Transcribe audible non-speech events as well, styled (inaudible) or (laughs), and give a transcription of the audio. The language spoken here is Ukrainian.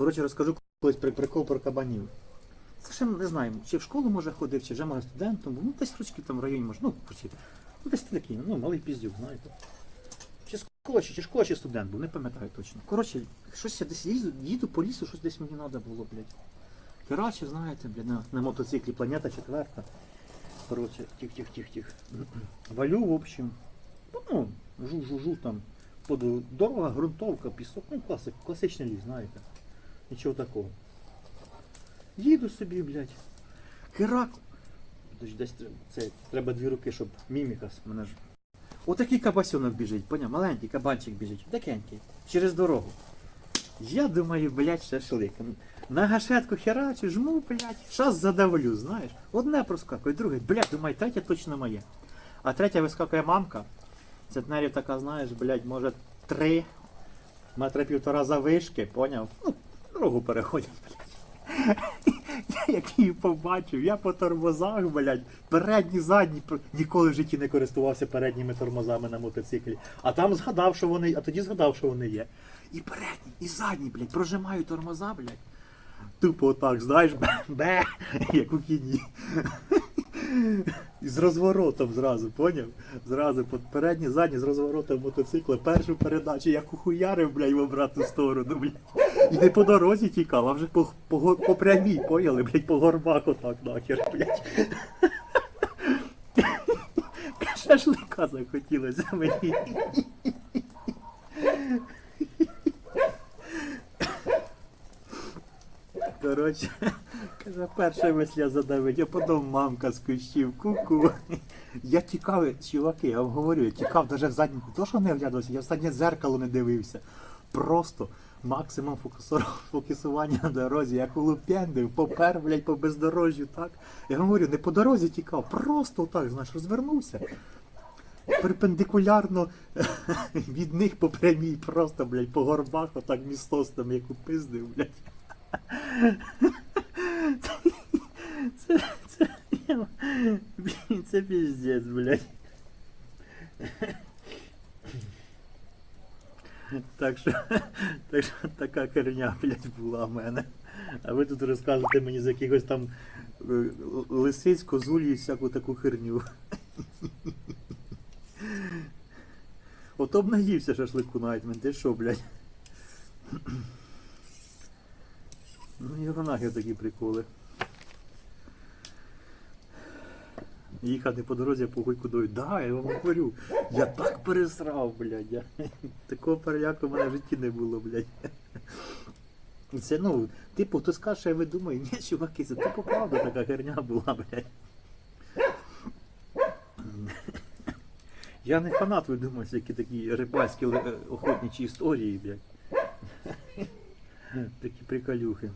Коротше, розкажу колись при прикол про кабанів. Це ще не знаю, чи в школу може ходив, чи вже може студентом, ну десь ручки там в районі може, ну, почти. Ну, десь такий, ну, малий піздюк, знаєте. Чи школа, чи, школа, чи студент був, не пам'ятаю точно. Коротше, щось я десь їду, їду по лісу, щось десь мені треба було, блядь. Коротше, знаєте, блядь, на, на мотоциклі планета четверта. Коротше, тих-тих-тих-тих. (clears throat) Валю, в общем. Ну, жу-жу-жу там. Дорога, ґрунтовка, пісок, ну класик, класичний ліс, знаєте. Нічого такого. Їду собі, блядь. Херак. Десь, це, треба дві руки, щоб мімікас мене ж. Отакий кабасьонок біжить, поняв? Маленький кабанчик біжить, такенький, через дорогу. Я думаю, блядь, шашлик. На гашетку херачу, жму, блядь, шас задавлю, знаєш. Одне проскакує, друге, блядь, думаю, третє точно моє. А третя вискакує мамка. Центнерів така, знаєш, блядь, може три, метра півтора завишки, поняв? Ну, дорогу переходять, блядь. (laughs) Я як її побачив, я по тормозах, блядь, передні, задні, ніколи в житті не користувався передніми тормозами на мотоциклі. А там згадав, що вони, а тоді згадав, що вони є. І передні, і задні, блядь, прожимаю тормоза, блядь. Тупо отак, знаєш, бе, бе, (laughs) як у кіні. (laughs) І з розворотом зразу, поняв? Зразу передні, задні з розворотом мотоцикла, першу передачу, як ухуярив, блядь, в обратну сторону, блядь. І не по дорозі тікав, а вже по, по, по прямій, поняли, блядь, по горбах отак нахер, блядь. (laughs) Шашлика захотілося мені. Коротше, каже, перша мисля задавить, а потім мамка з кущів, ку-ку. Я тікав, чуваки, я вам говорю, я тікав навіть в заднє, то що не оглядався, я в заднє дзеркало не дивився. Просто максимум фокусування на дорозі, як улупендив, попер, блядь, по бездорожжю, так. Я говорю, не по дорозі тікав, просто так, знаєш, розвернувся. Перпендикулярно (laughs) від них по прямій, просто, блядь, по горбах, отак містостом, як упиздив, блядь. Це, це, блін, це піздець, блядь. Так що, так що така херня, блядь, була в мене. А ви тут розказуєте мені з якихось там е, лисиць, козулі і всяку таку херню. Ото б наївся шашлику навіть, ти що, блядь? Ну його нахер такі приколи. Їхати по дорозі по кудою. Да, я вам говорю. Я так пересрав, блядь. Такого переляку в мене в житті не було, блядь. І Це, ну, типу, хто скаже, я видумаю, ні, чуваки, це типу правда така херня була, блядь. Я не фанат видумаю всякі такі рибальські е, охотничі історії, блядь. Такі приколюхи.